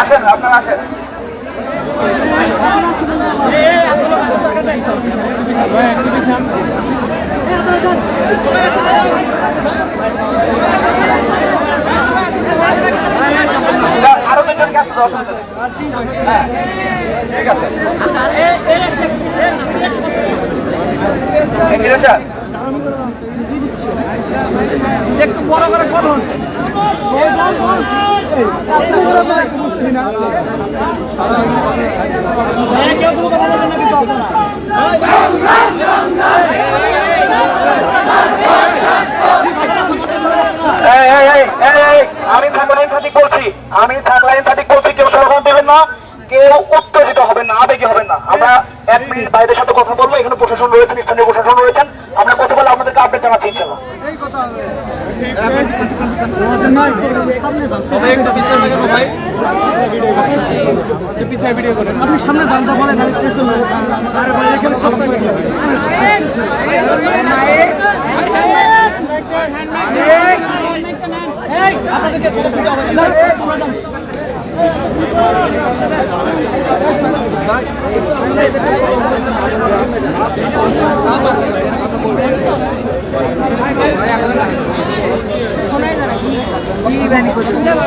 আসেন আপনারা আসেন। আরও দুজন কাছে দশ হ্যাঁ ঠিক আছে। স্যার একটু বড় করে কথা আমি থাকলাইন সাদিক বলছি। আমি থাকলাইন সাদিক বলছি, কেউ স্লোগান দেবেন না, কেউ উত্তেজিত হবেন না, আবেগে হবেন না। আমরা এক মিনিট বাইরের সাথে কথা বলব, এখানে প্রশাসন রয়েছেন, স্থানীয় প্রশাসন রয়েছেন, আমরা কথা বলে আপনাদেরকে আপডেট জানাচ্ছি ইনশাল্লাহ আপনি সামনে যান তো বলেন আমি পেছনে যাই। আরে ভাই এখানে সব জায়গায় এই, আপনাদেরকে ছোট ছোট হবে। এই, তোমরা যান। না না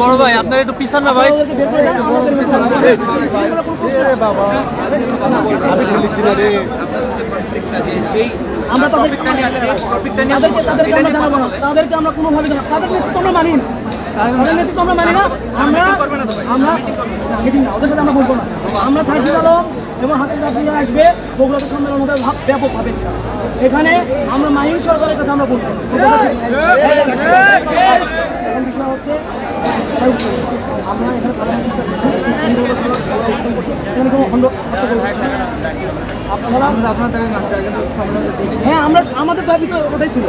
বড় ভাই, আপনার একটু পিছন না ভাই নেই। আমরা তাদেরকে তাদেরকে আমরা তাদেরকে কোনোভাবে জানাব তাদের নেতৃত্ব আমরা মানি না আমরা মানি ওদের বলব না আমরা সাইকেল আলম এবং হাতের যাত্রীরা আসবে বগুড়াতে সম্মেলন হবে ভাব- ব্যাপকভাবে ইনশাআল্লাহ। এখানে আমরা মাহিন সরকারের কাছে আমরা বলব বিষয় হচ্ছে আমরা এখানে হ্যাঁ আমরা আমাদের দাবি তো ওটাই ছিল।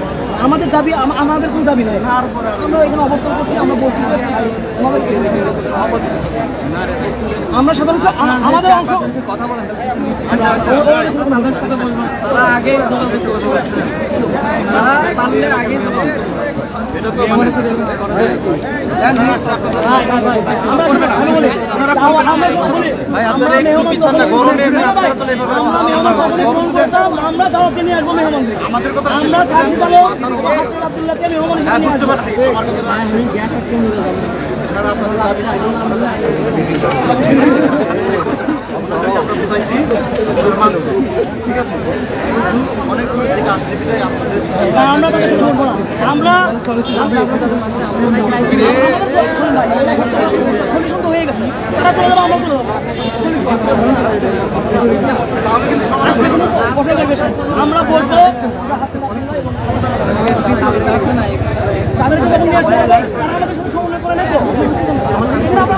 আমাদের দাবি আমাদের কোনো দাবি নেই। আমরা এখানে অবস্থান করছি আমরা বলছি আমরা সাধারণত আমাদের অংশ কথা বলেন তারা আগে যোগাযোগ কথা বলছে তারা পারলে আগে আমরা আমরা- ভাই, আমরা তাদের সাথে বলব। আমরা হয়ে তাদেরকে নিয়ে আসতে হবে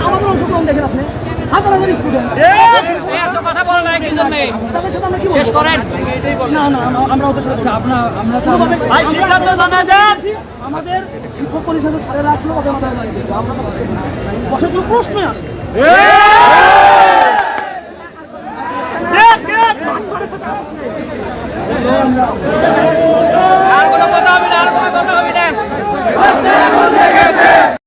আমাদের অংশগ্রহণ দেখেন আপনি হাজার হাজার স্টুডেন্ট জন্য শেষ করেন না না আমরা- ওদের সাথে আমরা আমরা তো ভাই, সিদ্ধান্ত জানা যাক। আমাদের শিক্ষক পরিষদের স্যারেরা আসলো ওদের মাথায় বাড়ি আমরা তো বসে কোনো প্রশ্নই আসে না। আর